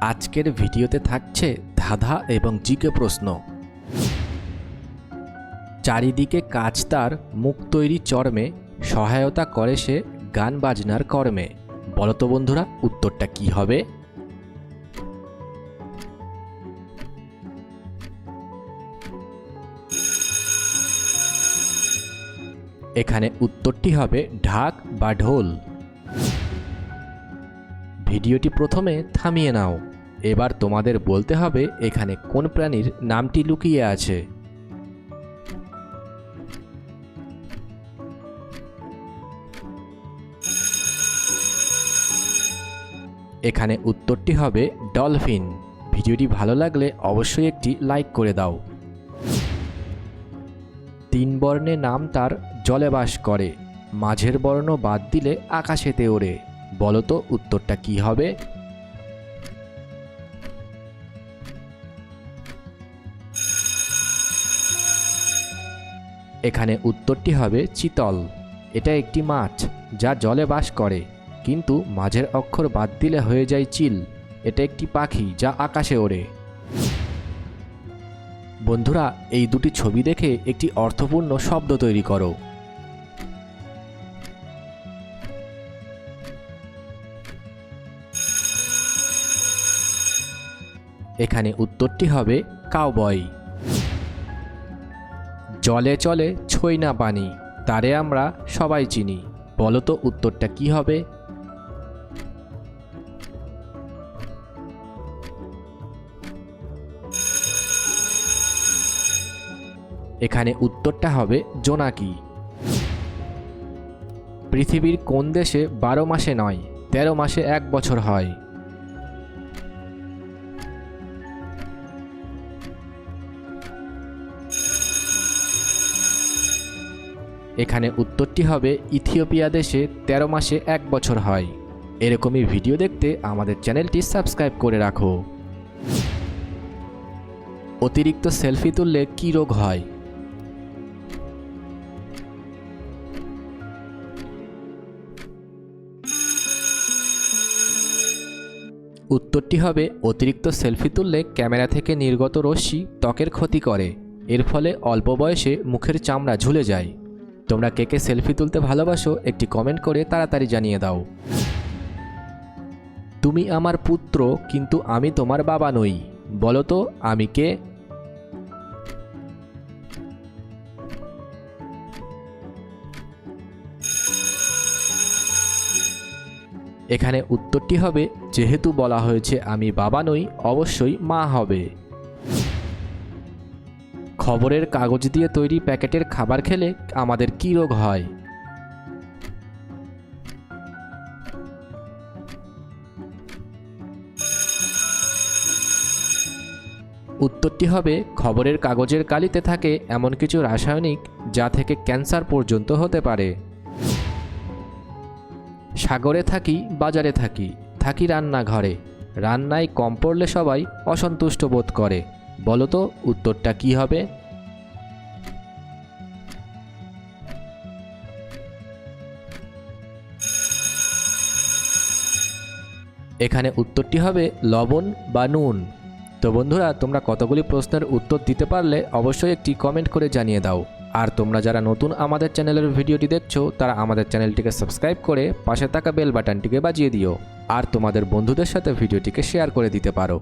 আজকের ভিডিওতে থাকছে ধাঁধা এবং জিকে প্রশ্ন। চারিদিকে কাজ তার, মুখ তৈরি চর্মে, সহায়তা করে সে গান বাজনার কর্মে। বলতো বন্ধুরা, উত্তরটা কি হবে? এখানে উত্তরটি হবে ঢাক বা ঢোল। ভিডিওটি প্রথমে থামিয়ে নাও। এবার তোমাদের বলতে হবে এখানে কোন প্রাণীর নামটি লুকিয়ে আছে। এখানে উত্তরটি হবে ডলফিন। ভিডিওটি ভালো লাগলে অবশ্যই একটি লাইক করে দাও। তিন বর্ণে নাম তার জলে বাস করে। মাঝের বর্ণ বাদ দিলে আকাশেতে ওড়ে। বলো তো উত্তরটা কি হবে? এখানে উত্তরটি হবে চিতল। এটা একটি মাছ যা জলে বাস করে, কিন্তু মাঝের অক্ষর বাদ দিলে হয়ে যায় চিল। এটা একটি পাখি যা আকাশে ওড়ে। বন্ধুরা, এই দুটি ছবি দেখে একটি অর্থপূর্ণ শব্দ তৈরি করো। এখানে উত্তরটি হবে কাউবয়। জলে চলে ছই না পানি তারে আমরা সবাই চিনি। বলো তো উত্তরটা কি হবে? এখানে উত্তরটা হবে জোনাকি। পৃথিবীর কোন দেশে বারো মাসে নয়, তেরো মাসে এক বছর হয়। এখানে উত্তরটি হবে, ইথিওপিয়া দেশে ১৩ মাসে এক বছর হয়। এরকমই ভিডিও দেখতে আমাদের চ্যানেলটি সাবস্ক্রাইব করে রাখো। অতিরিক্ত সেলফি তুললে কী রোগ হয়? উত্তরটি হবে, অতিরিক্ত সেলফি তুললে ক্যামেরা থেকে নির্গত রশ্মি ত্বকের ক্ষতি করে। এর ফলে অল্প বয়সে মুখের চামড়া ঝুলে যায়। তোমরা কে কে সেলফি তুলতে ভালোবাসো একটি কমেন্ট করে তাড়াতাড়ি জানিয়ে দাও। তুমি আমার পুত্র, কিন্তু আমি তোমার বাবা নই। বলো তো, আমি কে? এখানে উত্তরটি হবে, যেহেতু বলা হয়েছে আমি বাবা নই, অবশ্যই মা হবে। খবরের কাগজ দিয়ে তৈরি প্যাকেটের খাবার খেলে আমাদের কী রোগ হয়? উত্তরটি হবে, খবরের কাগজের কালিতে থাকে এমন কিছু রাসায়নিক যা থেকে ক্যান্সার পর্যন্ত হতে পারে। সাগরে থাকি, বাজারে থাকি থাকি রান্নাঘরে। রান্নায় কম পড়লে সবাই অসন্তুষ্ট বোধ করে। বলো তো উত্তরটা কি হবে? এখানে উত্তরটি হবে লবণ বা নুন। তো বন্ধুরা, তোমরা কতগুলি প্রশ্নের উত্তর দিতে পারলে অবশ্যই একটি কমেন্ট করে জানিয়ে দাও। আর তোমরা যারা নতুন আমাদের চ্যানেলের ভিডিওটি দেখছ, তারা আমাদের চ্যানেলটিকে সাবস্ক্রাইব করে পাশে থাকা বেল বাটনটিকে বাজিয়ে দিও। আর তোমাদের বন্ধুদের সাথে ভিডিওটিকে শেয়ার করে দিতে পারো।